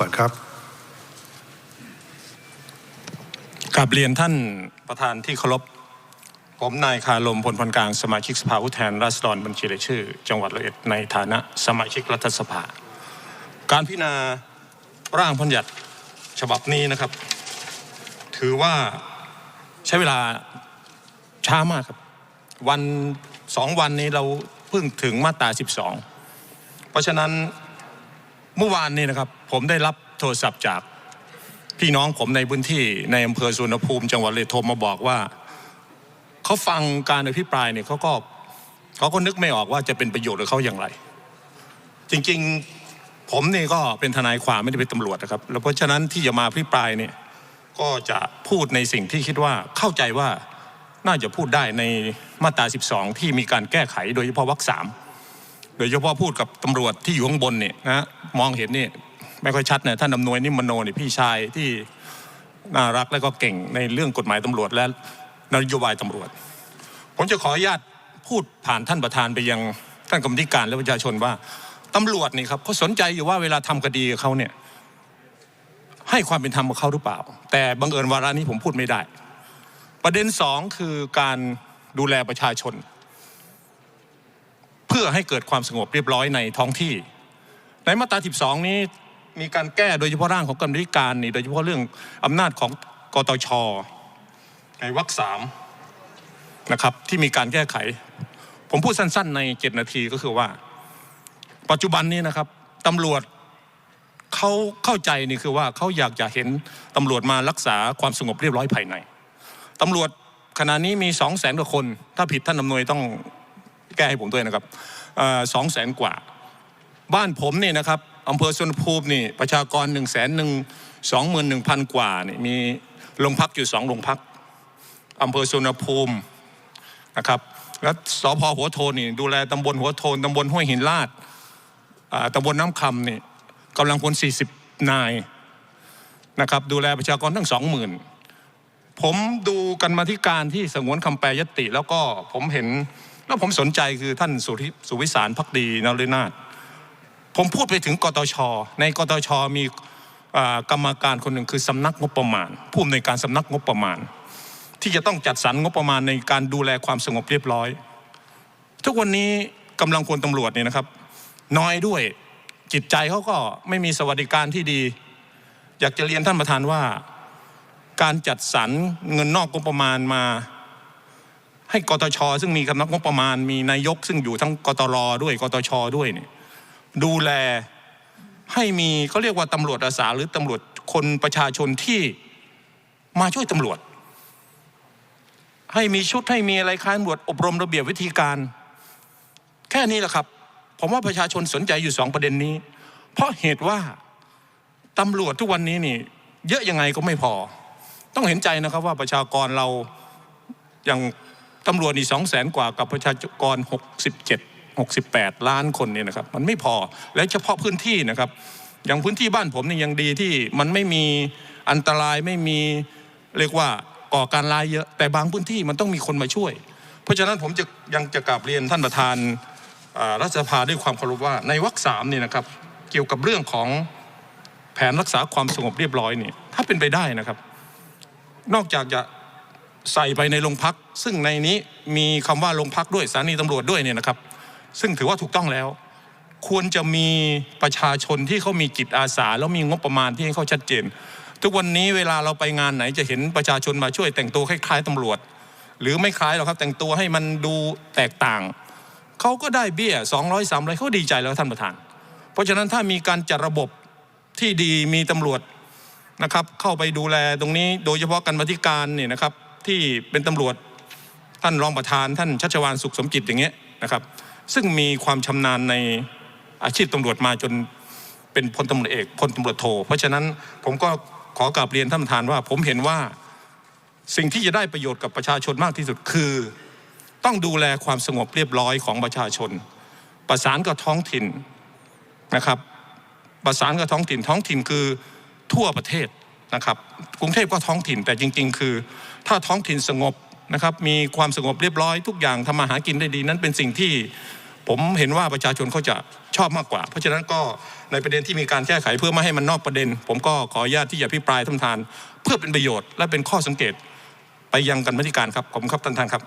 ก่อนครับกราบเรียนท่านประธานที่เคารพผมนายคารมพลพันกลางสมาชิกสภาผู้แทนราษฎรบัญชีรายชื่อ จังหวัดร้อยเอ็ดในฐานะสมาชิกรัฐสภา การพิจารณาร่างพัญญัติฉบับนี้นะครับ ถือว่าใช้เวลาช้ามากครับ วันสองวันนี้เราเพิ่งถึงมาตรา 12 เพราะฉะนั้น เมื่อวานนี้นะครับ ผมได้รับโทรศัพท์จากพี่น้องผมในพื้นที่ในอำเภอสุวรรณภูมิจังหวัดเลยโทรมาบอกว่าเขาฟังการอภิปรายเนี่ยเขาก็เขาก็นึกไม่ออกว่าจะเป็นประโยชน์กับเขาอย่างไร จริงๆผมนี่ก็เป็นทนายความไม่ได้เป็นตำรวจนะครับ แล้วเพราะฉะนั้นที่จะมาอภิปรายเนี่ยก็จะพูดในสิ่งที่คิดว่าเข้าใจว่าน่าจะพูดได้ในมาตรา 12 ที่มีการแก้ไขโดยเฉพาะวรรคสาม โดยเฉพาะพูดกับตำรวจที่อยู่ข้างบนเนี่ยนะมองเห็นนี่ไม่ค่อยชัดเนะท่านอำนวยนิมมโนนี่พี่ชายที่น่ารักและก็เก่งในเรื่องกฎหมายตำรวจและนโยบายตำรวจ ผมจะขออนุญาตพูดผ่านท่านประธานไปยังท่านกรรมธิการและประชาชนว่าตำรวจนี่ครับเขาสนใจอยู่ว่าเวลาทำคดีเขาเนี่ยให้ความเป็นธรรมกับเขาหรือเปล่า แต่บังเอิญวาระนี้ผมพูดไม่ได้ ประเด็นสองคือการดูแลประชาชน พื่อให้เกิดความสงบเรียบร้อยในท้องที่ ในมาตรา 12 นี้มีการแก้โดยเฉพาะร่างของกรรมธิการนี่โดยเฉพาะเรื่องอำนาจของกตชในวรรคสามนะครับที่มีการแก้ไข ผมพูดสั้นๆ ใน 7 นาทีก็คือว่า ปัจจุบันนี้นะครับตำรวจเขาเข้าใจนี่คือว่าเขาอยากจะเห็นตำรวจมารักษาความสงบเรียบร้อยภายในตำรวจขณะนี้มีสองแสนกว่าคน ถ้าผิดท่านอำนวยต้อง แก้ให้ผมด้วยนะครับสองแสนกว่า บ้านผมนี่นะครับอำเภอสวนภูมินี่ประชากรหนึ่งแสนหนึ่งสองหมื่นหนึ่งพันกว่านี่มีโรงพักอยู่สองโรงพักอำเภอสวนภูมินะครับแล้วสพหัวโทนนี่ดูแลตำบลหัวโทนตำบลห้วยหินลาดอ่าตำบลน้ำคำนี่กำลังพลสี่สิบนายนะครับดูแลประชากรทั้งสองหมื่นผมดูกันมาที่การที่สงวนคำแปลยติ แล้วก็ผมเห็น แล้วผมสนใจคือท่านสุริสุวิสารพักดีนฤนาถผมพูดไปถึงกตช ในกตชมีกรรมการคนหนึ่งคือสำนักงบประมาณ ผู้อำนวยการสำนักงบประมาณ ที่จะต้องจัดสรรงบประมาณในการดูแลความสงบเรียบร้อย ทุกวันนี้กำลังพลตำรวจเนี่ยนะครับ น้อยด้วยจิตใจเขาก็ไม่มีสวัสดิการที่ดี อยากจะเรียนท่านประธานว่า การจัดสรรเงินนอกงบประมาณมา ให้กตช ซึ่งมีสำนักงบประมาณมีนายก ซึ่งอยู่ทั้งกตรด้วยกตช ด้วยเนี่ยดูแลให้มีเขาเรียกว่าตำรวจอาสาหรือตำรวจคนประชาชนที่มาช่วยตำรวจ ให้มีชุดให้มีอะไรคล้ายตำรวจอบรมระเบียบวิธีการ แค่นี้แหละครับ ผมว่าประชาชนสนใจอยู่สองประเด็นนี้ เพราะเหตุว่าตำรวจทุกวันนี้นี่ เยอะยังไงก็ไม่พอ ต้องเห็นใจนะครับว่าประชากรเราอย่าง ตำรวจนี่สองแสนกว่ากับประชากรหกสิบเจ็ด68 ล้านคนเนี่ยนะครับ มันไม่พอและเฉพาะพื้นที่นะครับ อย่างพื้นที่บ้านผมนี่ยังดีที่มันไม่มีอันตรายไม่มีเรียกว่าก่อการร้ายเยอะ แต่บางพื้นที่มันต้องมีคนมาช่วย เพราะฉะนั้นผมจะยังจะกราบเรียนท่านประธานรัฐสภาด้วยความเคารพว่าในวรรคสามนี่นะครับ เกี่ยวกับเรื่องของแผนรักษาความสงบเรียบร้อยนี่ถ้าเป็นไปได้นะครับ นอกจากจะ ใส่ไปในโรงพัก ซึ่งในนี้มีคำว่าโรงพักด้วยสถานีตำรวจด้วยเนี่ยนะครับ ซึ่งถือว่าถูกต้องแล้ว ควรจะมีประชาชนที่เขามีจิตอาสา แล้วมีงบประมาณที่ให้เขาชัดเจน ทุกวันนี้เวลาเราไปงานไหนจะเห็นประชาชนมาช่วยแต่งตัวคล้ายๆตำรวจ หรือไม่คล้ายหรอกครับแต่งตัวให้มันดูแตกต่างเขาก็ได้เบี้ย 200 300เขาดีใจแล้วท่านประธาน เพราะฉะนั้นถ้ามีการจัดระบบที่ดีมีตำรวจนะครับเข้าไปดูแลตรงนี้โดยเฉพาะการบัธิการเนี่ยนะครับ ที่เป็นตำรวจท่านรองประธานท่านชัชวานสุขสมจิตอย่างเงี้ยนะครับ ซึ่งมีความชำนาญในอาชีพตำรวจมาจนเป็นพลตำรวจเอกพลตำรวจโท เพราะฉะนั้นผมก็ขอกราบเรียนท่านประธานว่า ผมเห็นว่าสิ่งที่จะได้ประโยชน์กับประชาชนมากที่สุดคือ ต้องดูแลความสงบเรียบร้อยของประชาชน ประสานกับท้องถิ่นนะครับ ประสานกับท้องถิ่นท้องถิ่นคือทั่วประเทศ นะครับกรุงเทพก็ท้องถิ่นแต่จริง ๆ คือ ถ้าท้องถิ่นสงบนะครับมีความสงบเรียบร้อยทุกอย่างทำมาหากินได้ดี นั้นเป็นสิ่งที่ผมเห็นว่าประชาชนเขาจะชอบมากกว่า เพราะฉะนั้นก็ในประเด็นที่มีการแก้ไขเพื่อไม่ให้มันนอกประเด็น ผมก็ขออนุญาตที่จะพิปรายท่านประธาน เพื่อเป็นประโยชน์และเป็นข้อสังเกตไปยังกันมติการครับขอบคุณครับท่านท่านครับ